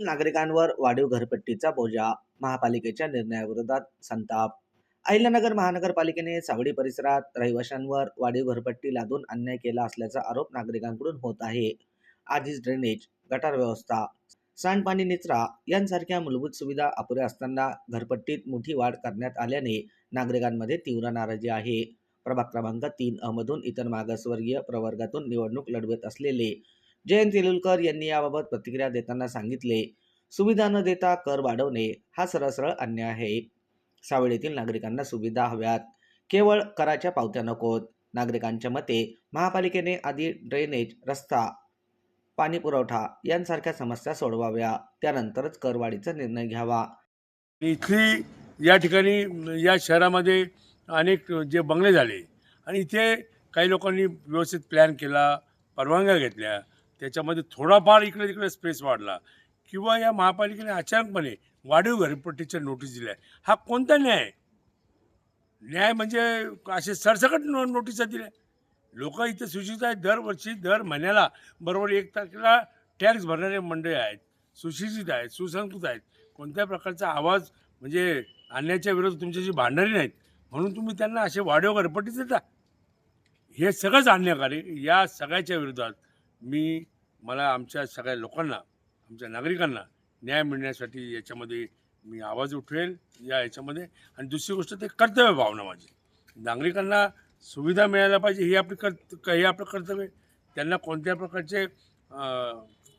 नागरिकांवर वाढीव घरपट्टीचा बोजा महापालिकेच्या निर्णयाविरोधात संताप. अहिल्यानगर महानगरपालिकेने सावडी परिसरात रहिवाशांवर वाढीव घरपट्टी लादून अन्याय केला असल्याचा आरोप नागरिकांकडून होत आहे. आधीच ड्रेनेज गटार व्यवस्था सांडपाणी निचरा यांसारख्या मूलभूत सुविधा अपुऱ्या असताना घरपट्टीत मोठी वाढ करण्यात आल्याने नागरिकांमध्ये तीव्र नाराजी आहे. प्रभाग क्रमांक तीन अहमधून इतर मागासवर्गीय प्रवर्गातून निवडणूक लढवत असलेले जयंत तेलुलकर यांनी याबाबत प्रतिक्रिया देताना सांगितले सुविधा न देता कर वाढवणे हा सरळ अन्याय आहे. सावळीतील नागरिकांना सुविधा हव्यात. केवळ कराच्या पावत्या नकोत. नागरिकांच्या मते महापालिकेने आधी ड्रेनेज रस्ता पाणी पुरवठा यांसारख्या समस्या सोडवाव्या. त्यानंतरच करवाढीचा निर्णय घ्यावा. इथली या ठिकाणी या शहरामध्ये अनेक जे बंगले झाले आणि इथे काही लोकांनी व्यवस्थित प्लॅन केला परवानग्या घेतल्या. त्याच्यामध्ये थोडाफार इकडे तिकडे स्पेस वाढला. किंवा या महापालिकेने अचानकपणे वाढीव घरपट्टीच्या नोटीस दिल्या हा कोणता न्याय? न्याय म्हणजे असे सरसकट नो नोटिसा दिल्या. लोक इथे सुशिक्षित आहेत. दरवर्षी दर महिन्याला बरोबर एक तारखेला टॅक्स भरणारे मंडळी आहेत. सुशिक्षित आहेत सुसंस्कृत आहेत. कोणत्या प्रकारचा आवाज म्हणजे आणण्याच्या विरोधात तुमच्याशी भांडणारी नाहीत. म्हणून तुम्ही त्यांना असे वाढीव घरपट्टी देता. हे सगळंच आणण्याकारी या सगळ्याच्या विरोधात मी मला आमच्या सगळ्या लोकांना आमच्या नागरिकांना न्याय मिळण्यासाठी याच्यामध्ये मी आवाज उठवेल या याच्यामध्ये. आणि दुसरी गोष्ट ते कर्तव्य भावना माझी. नागरिकांना सुविधा मिळायला पाहिजे ही आपली कर्त हे आपलं कर्तव्य. त्यांना कोणत्या प्रकारचे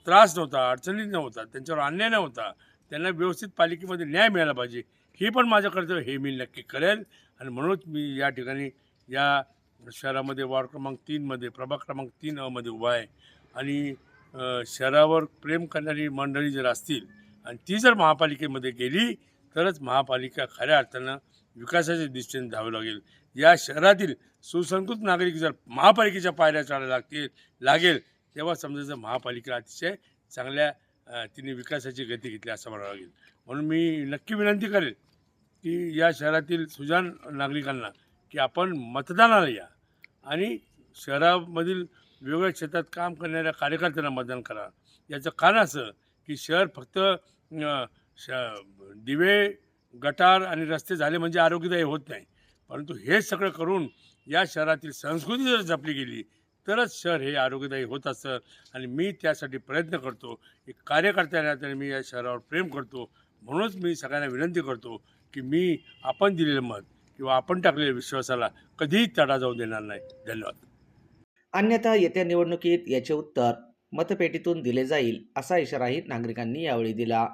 त्रास नव्हता अडचणी नव्हता त्यांच्यावर अन्याय नव्हता त्यांना व्यवस्थित पालिकेमध्ये न्याय मिळाला पाहिजे हे पण माझं कर्तव्य हे मी नक्की करेल. आणि म्हणूनच मी या ठिकाणी या शहरामध्ये वॉर्ड क्रमांक तीनमध्ये प्रभाग क्रमांक तीन अमध्ये उभा आहे. आणि शहरावर प्रेम करणारी मंडळी जर असतील आणि ती जर महापालिकेमध्ये गेली तरच महापालिका खऱ्या अर्थानं विकासाच्या दृष्टीने धावं लागेल. या शहरातील सुसंस्कृत नागरिक जर महापालिकेच्या पायऱ्या चढायला लागतील लागेल तेव्हा समजायचं महापालिका अतिशय चांगल्या तिने विकासाची गती घेतली असं म्हणावं लागेल. म्हणून मी नक्की विनंती करेल की या शहरातील सुजान नागरिकांना की आपण मतदानाला या आणि शहरामधील वेगवेगळ्या क्षेत्रात काम करणाऱ्या कार्यकर्त्यांना मतदान करा. याचं कारण असं की शहर फक्त श दिवे गटार आणि रस्ते झाले म्हणजे आरोग्यदायी होत नाही. परंतु हे सगळं करून या शहरातील संस्कृती जर जपली गेली तरच शहर हे आरोग्यदायी होत असतं. आणि मी त्यासाठी प्रयत्न करतो एक कार्यकर्त्याने नात्याने मी या शहरावर प्रेम करतो. म्हणूनच मी सगळ्यांना विनंती करतो की मी आपण दिलेलं मत किंवा आपण टाकलेल्या विश्वासाला कधीही तडा जाऊ देणार नाही. धन्यवाद. अन्यथा येत्या निवडणुकीत याचे उत्तर मतपेटीतून दिले जाईल असा इशाराही नागरिकांनी यावेळी दिला.